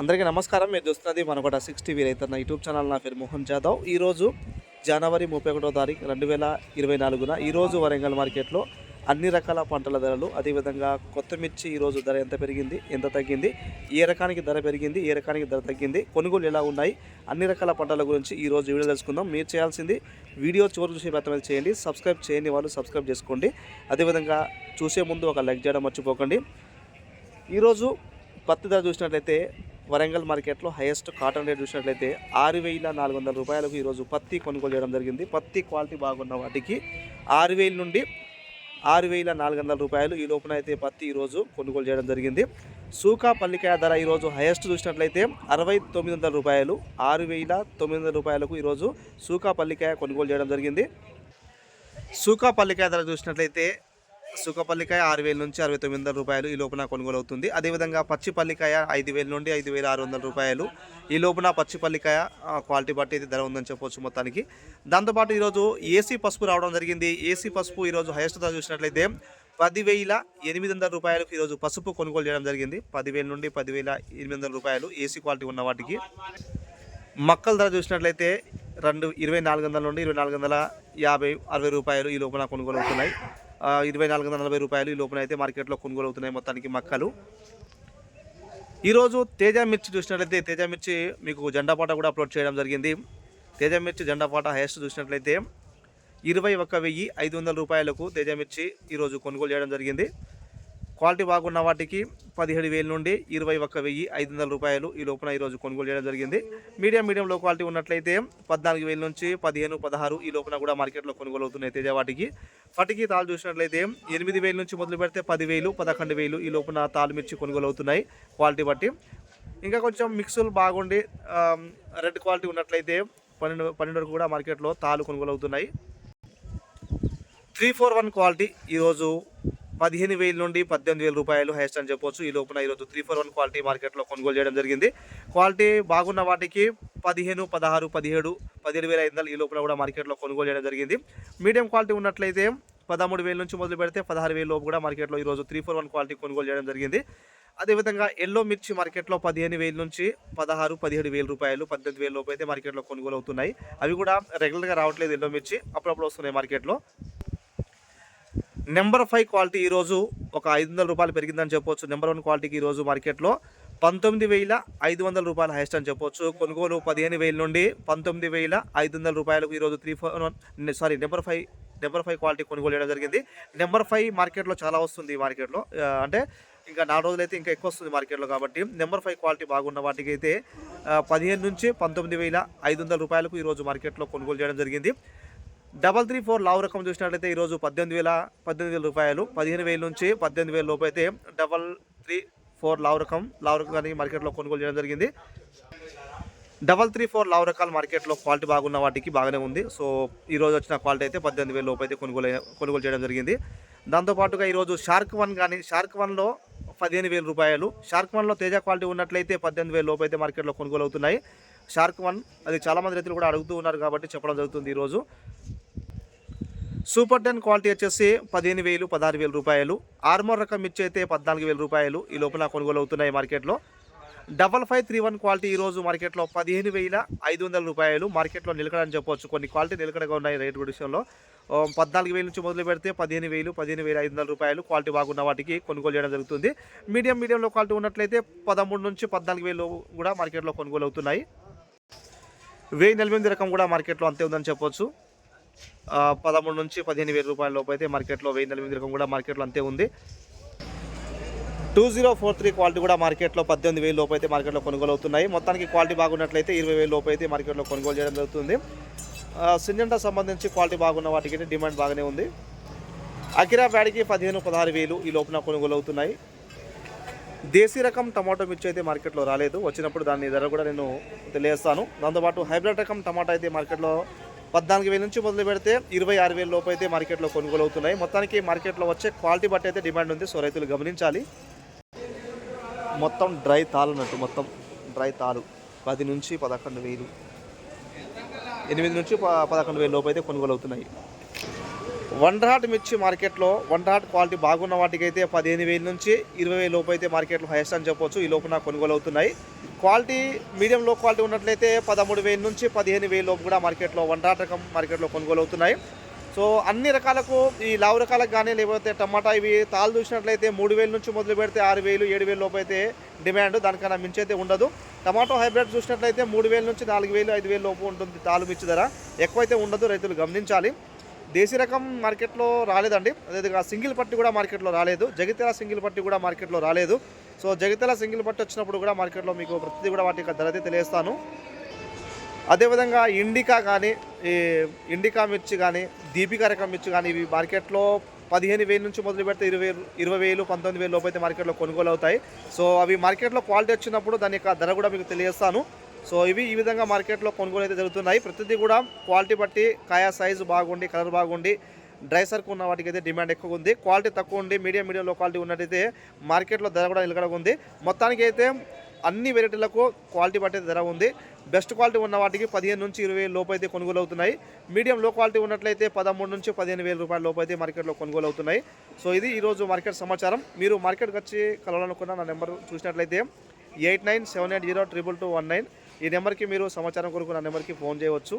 అందరికీ నమస్కారం. మీరు చూస్తున్నది మనకొట సిక్స్ టీవీ రైతన్న యూట్యూబ్ ఛానల్. నా పేరు మోహన్ జాదవ్. ఈరోజు జనవరి ముప్పై ఒకటో తారీఖు రెండు వేల ఇరవై నాలుగున ఈరోజు వరంగల్ మార్కెట్లో అన్ని రకాల పంటల ధరలు అదేవిధంగా కొత్త మిర్చి ఈరోజు ధర ఎంత పెరిగింది ఎంత తగ్గింది ఏ రకానికి ధర పెరిగింది ఏ రకానికి ధర తగ్గింది కొనుగోలు ఎలా ఉన్నాయి అన్ని రకాల పంటల గురించి ఈరోజు వీడియో తెలుసుకుందాం. మీరు చేయాల్సింది వీడియో చివరి చూసి మాత్రమే చేయండి సబ్స్క్రైబ్ చేయని వాళ్ళు సబ్స్క్రైబ్ చేసుకోండి. అదేవిధంగా చూసే ముందు ఒక లైక్ చేయడం మర్చిపోకండి. ఈరోజు పత్తి ధర చూసినట్లయితే వరంగల్ మార్కెట్లో హైయెస్ట్ కాటన్ రేట్ చూసినట్లయితే ఆరు వేల నాలుగు వందల రూపాయలకు ఈరోజు పత్తి కొనుగోలు చేయడం జరిగింది. పత్తి క్వాలిటీ బాగున్న వాటికి ఆరు వేల నుండి ఆరు వేల నాలుగు వందల రూపాయలు ఈ లోపున అయితే పత్తి ఈరోజు కొనుగోలు చేయడం జరిగింది. సూకా పల్లికాయ ధర ఈరోజు హైయెస్ట్ చూసినట్లయితే అరవై తొమ్మిది వందల రూపాయలు ఆరు వేల తొమ్మిది వందల రూపాయలకు ఈరోజు సూకా పల్లికాయ కొనుగోలు చేయడం జరిగింది. సూకా పల్లికాయ ధర చూసినట్లయితే సుఖపల్లికాయ ఆరు వేల నుంచి అరవై తొమ్మిది వందల రూపాయలు ఈ లోపున కొనుగోలు అవుతుంది అదేవిధంగా పచ్చిపల్లికాయ ఐదు వేల నుండి ఐదు వేల ఆరు వందల రూపాయలు ఈ లోపున పచ్చిపల్లికాయ క్వాలిటీ బట్టి అయితే ధర ఉందని చెప్పవచ్చు మొత్తానికి. దాంతోపాటు ఈరోజు ఏసీ పసుపు రావడం జరిగింది. ఏసీ పసుపు ఈరోజు హైయెస్ట్ ధర చూసినట్లయితే పదివేల ఎనిమిది వందల రూపాయలకు ఈరోజు పసుపు కొనుగోలు చేయడం జరిగింది. పదివేల నుండి పదివేల ఎనిమిది వందల రూపాయలు ఏసీ క్వాలిటీ ఉన్న వాటికి. మక్కల ధర చూసినట్లయితే రెండు ఇరవై నాలుగు వందల నుండి ఇరవై నాలుగు వందల యాభై అరవై రూపాయలు ఈ లోపల కొనుగోలు అవుతున్నాయి. ఇరవై నాలుగు వందల నలభై రూపాయలు ఈ లోపల అయితే మార్కెట్లో కొనుగోలు అవుతున్నాయి మొత్తానికి మక్కలు. ఈరోజు తేజ మిర్చి చూసినట్లయితే తేజ మిర్చి మీకు జెండా పాట కూడా అప్లోడ్ చేయడం జరిగింది. తేజ మిర్చి జెండా పాట హైయెస్ట్ చూసినట్లయితే ఇరవై ఒక్క వెయ్యి ఐదు వందల రూపాయలకు తేజ మిర్చి ఈరోజు కొనుగోలు చేయడం జరిగింది. క్వాలిటీ బాగున్న వాటికి పదిహేడు వేల నుండి ఇరవై ఒక్క వెయ్యి ఐదు వందల రూపాయలు ఈ లోపల ఈరోజు కొనుగోలు చేయడం జరిగింది. మీడియం మీడియం లో క్వాలిటీ ఉన్నట్లయితే పద్నాలుగు వేల నుంచి పదిహేను పదహారు ఈ లోపల కూడా మార్కెట్లో కొనుగోలు అవుతున్నాయి తేజ వాటికి. పటికి తాళ్ళు చూసినట్లయితే ఎనిమిది వేల నుంచి మొదలు పెడితే పదివేలు పదకొండు వేలు ఈ లోపల తాళ్ళు మిర్చి కొనుగోలు అవుతున్నాయి క్వాలిటీ బట్టి. ఇంకా కొంచెం మిక్సులు బాగుండి రెడ్ క్వాలిటీ ఉన్నట్లయితే పన్నెండు పన్నెండు వరకు కూడా మార్కెట్లో తాళ్ళు కొనుగోలు అవుతున్నాయి. త్రీ ఫోర్ వన్ క్వాలిటీ ఈరోజు పదిహేను వేల నుండి పద్దెనిమిది వేల రూపాయలు హైయెస్ట్ అని చెప్పొచ్చు. ఈ లోపల ఈరోజు త్రీ ఫోర్ వన్ క్వాలిటీ మార్కెట్లో కొనుగోలు చేయడం జరిగింది. క్వాలిటీ బాగున్న వాటికి పదిహేను పదహారు పదిహేడు పదిహేడు వేల ఐదు వందలు ఈ లోపల కూడా మార్కెట్లో కొనుగోలు చేయడం జరిగింది. మీడియం క్వాలిటీ ఉన్నట్లయితే పదమూడు వేల నుంచి మొదలు పెడితే పదహారు వేల లోపు కూడా మార్కెట్లో ఈరోజు త్రీ ఫోర్ వన్ క్వాలిటీ కొనుగోలు చేయడం జరిగింది. అదేవిధంగా ఎల్లో మిర్చి మార్కెట్లో పదిహేను వేల నుంచి పదహారు పదిహేడు వేల రూపాయలు పద్దెనిమిది వేల లోపు అయితే మార్కెట్లో కొనుగోలు అవుతున్నాయి. అవి కూడా రెగ్యులర్గా రావట్లేదు ఎల్లో మిర్చి అప్పుడప్పుడు వస్తున్నాయి మార్కెట్లో నెంబర్ ఫైవ్ క్వాలిటీ ఈరోజు ఒక ఐదు వందల రూపాయలు పెరిగిందని చెప్పొచ్చు. నెంబర్ వన్ క్వాలిటీకి ఈరోజు మార్కెట్లో పంతొమ్మిది వేల ఐదు వందల రూపాయలు హైయెస్ట్ అని చెప్పొచ్చు. కొనుగోలు పదిహేను వేల నుండి పంతొమ్మిది వేల ఐదు వందల రూపాయలకు ఈరోజు three four sorry number five number five quality కొనుగోలు చేయడం జరిగింది. నెంబర్ ఫైవ్ మార్కెట్లో చాలా వస్తుంది ఈ మార్కెట్లో. అంటే ఇంకా నాలుగు రోజులు అయితే ఇంకా ఎక్కువ వస్తుంది మార్కెట్లో కాబట్టి నెంబర్ ఫైవ్ క్వాలిటీ బాగున్న వాటికి అయితే పదిహేను నుంచి పంతొమ్మిది వేల ఐదు వందల రూపాయలకు ఈరోజు మార్కెట్లో కొనుగోలు చేయడం జరిగింది. డబల్ త్రీ ఫోర్ లావు రకం చూసినట్లయితే ఈరోజు పద్దెనిమిది వేల పద్దెనిమిది వేల రూపాయలు. పదిహేను వేల నుంచి పద్దెనిమిది వేల లోపు అయితే డబల్ త్రీ ఫోర్ లావు రకం లావు రకానికి మార్కెట్లో కొనుగోలు చేయడం జరిగింది. డబల్ త్రీ ఫోర్ లావు రకాల మార్కెట్లో క్వాలిటీ బాగున్న వాటికి బాగానే ఉంది. సో ఈ రోజు వచ్చిన క్వాలిటీ అయితే పద్దెనిమిది వేల లోపు అయితే కొనుగోలు కొనుగోలు చేయడం జరిగింది. దాంతోపాటుగా ఈరోజు షార్క్ వన్ కానీ షార్క్ వన్లో పదిహేను వేల రూపాయలు. షార్క్ వన్లో తేజ క్వాలిటీ ఉన్నట్లయితే పద్దెనిమిది వేల లోపు అయితే మార్కెట్లో కొనుగోలు అవుతున్నాయి. షార్క్ వన్ అది చాలామంది రైతులు కూడా అడుగుతూ ఉన్నారు కాబట్టి చెప్పడం జరుగుతుంది ఈరోజు. సూపర్ టెన్ క్వాలిటీ వచ్చేసి పదిహేను వేలు పదహారు వేల రూపాయలు. ఆర్మోర్ రకం మిర్చి అయితే పద్నాలుగు వేల రూపాయలు. ఈ లోపల కొనుగోలు అవుతున్నాయి మార్కెట్లో. Double five three one quality ఈరోజు మార్కెట్లో పదిహేను వేల ఐదు వందల రూపాయలు. మార్కెట్లో నిలకడని చెప్పవచ్చు కొన్ని క్వాలిటీ నిలకడగా ఉన్నాయి రేటు విషయంలో. పద్నాలుగు వేల నుంచి మొదలు పెడితే పదిహేను వేలు పదిహేను వేల ఐదు వందల రూపాయలు క్వాలిటీ బాగున్న వాటికి కొనుగోలు చేయడం జరుగుతుంది. మీడియం మీడియంలో క్వాలిటీ ఉన్నట్లయితే పదమూడు నుంచి పద్నాలుగు వేలు కూడా మార్కెట్లో కొనుగోలు అవుతున్నాయి. వెయ్యి నలభై రకం కూడా మార్కెట్లో అంతే ఉందని చెప్పొచ్చు. పదమూడు నుంచి పదిహేను వేల రూపాయల లోపు అయితే మార్కెట్లో వెయ్యి నలభై ఎనిమిది రకం కూడా మార్కెట్లో అంతే ఉంది. Two zero four three quality కూడా మార్కెట్లో పద్దెనిమిది వేల లోపు అయితే మార్కెట్లో కొనుగోలు అవుతున్నాయి. మొత్తానికి క్వాలిటీ బాగున్నట్లయితే ఇరవై వేల లోపు అయితే మార్కెట్లో కొనుగోలు చేయడం జరుగుతుంది. సింజంటా సంబంధించి క్వాలిటీ బాగున్న వాటికి అయితే డిమాండ్ బాగానే ఉంది. అకిరా ప్యాడ్కి పదిహేను పదహారు వేలు ఈ లోపున కొనుగోలు అవుతున్నాయి. దేశీ రకం టమాటో మిర్చి అయితే మార్కెట్లో రాలేదు. వచ్చినప్పుడు దాని ధర కూడా నేను తెలియజేస్తాను. దాంతోపాటు హైబ్రిడ్ రకం టమాటా అయితే మార్కెట్లో పద్నాలుగు వేల నుంచి మొదలు పెడితే ఇరవై ఆరు వేల లోపు అయితే మార్కెట్లో కొనుగోలు అవుతున్నాయి మొత్తానికి మార్కెట్లో వచ్చే క్వాలిటీ బట్టి అయితే డిమాండ్ ఉంది. సో రైతులు గమనించాలి. మొత్తం డ్రై తాలు అన్నట్టు మొత్తం డ్రై తాలు. పది నుంచి పదకొండు వేలు. ఎనిమిది నుంచి పదకొండు వేల లోపు అయితే కొనుగోలు అవుతున్నాయి వండర్ హాట్ మిర్చి మార్కెట్లో వండర్ హాట్ క్వాలిటీ బాగున్న వాటికైతే పదిహేను వేల నుంచి ఇరవై వేల లోపు అయితే మార్కెట్లో హైయెస్ట్ అని చెప్పొచ్చు. ఈ లోపున కొనుగోలు అవుతున్నాయి క్వాలిటీ మీడియం లో క్వాలిటీ ఉన్నట్లయితే పదమూడు వేల నుంచి పదిహేను వేల లోపు కూడా మార్కెట్లో వండర్ రకం మార్కెట్లో కొనుగోలు అవుతున్నాయి సో అన్ని రకాలకు ఈ లావు రకాలకు కానీ లేకపోతే టమాటా ఇవి తాళ్ళు చూసినట్లయితే మూడు వేల నుంచి మొదలు పెడితే ఆరు వేలు ఏడు వేల లోపు అయితే డిమాండ్ దానికన్నా మించి అయితే ఉండదు. టమాటో హైబ్రిడ్ చూసినట్లయితే మూడు వేల నుంచి నాలుగు వేలు ఐదు వేల లోపు ఉంటుంది తాళ్ళు మిర్చి ధర. ఎక్కువైతే ఉండదు రైతులు గమనించాలి. దేశీ రకం మార్కెట్లో రాలేదండి. అదేవిధంగా సింగిల్ పట్టి కూడా మార్కెట్లో రాలేదు. జగిత్యాల సింగిల్ పట్టి కూడా మార్కెట్లో రాలేదు. సో జగిత్యాల సింగిల్ పట్టి వచ్చినప్పుడు కూడా మార్కెట్లో మీకు ప్రతిదీ కూడా వాటి యొక్క ధర అయితే తెలియస్తాను. అదేవిధంగా ఇండికా కానీ ఈ ఇండికా మిర్చి కానీ దీపికా రకం మిర్చి కానీ ఇవి మార్కెట్లో పదిహేను వేల నుంచి మొదలు పెడితే ఇరవై ఇరవై వేలు పంతొమ్మిది వేలు లోపు అయితే మార్కెట్లో కొనుగోలు అవుతాయి. సో అవి మార్కెట్లో క్వాలిటీ వచ్చినప్పుడు దాని యొక్క ధర కూడా మీకు తెలియజేస్తాను సో ఇవి ఈ విధంగా మార్కెట్లో కొనుగోలు అయితే జరుగుతున్నాయి. ప్రతిదీ కూడా క్వాలిటీ బట్టి కాయ సైజు బాగుండి కలర్ బాగుండి డ్రై సర్క్ ఉన్న వాటికి అయితే డిమాండ్ ఎక్కువ ఉంది. క్వాలిటీ తక్కువ ఉండి మీడియం మీడియం లో క్వాలిటీ ఉన్నట్టయితే మార్కెట్లో ధర కూడా నిలకడ ఉంది. మొత్తానికి అయితే అన్ని వెరైటీలకు క్వాలిటీ బట్టి ధర ఉంది. బెస్ట్ క్వాలిటీ ఉన్న వాటికి పదిహేను నుంచి ఇరవై లోపు అయితే కొనుగోలు అవుతున్నాయి మీడియం లో క్వాలిటీ ఉన్నట్లయితే పదమూడు నుంచి పదిహేను వేల రూపాయల లోపు అయితే మార్కెట్లో కొనుగోలు అవుతున్నాయి సో ఇది ఈరోజు మార్కెట్ సమాచారం. మీరు మార్కెట్కి వచ్చి కలవాలనుకున్న నా నెంబర్ చూసినట్లయితే eight nine seven eight zero triple two one nine ఈ నెంబర్కి మీరు సమాచారం కొరకు నా నెంబర్కి ఫోన్ చేయవచ్చు.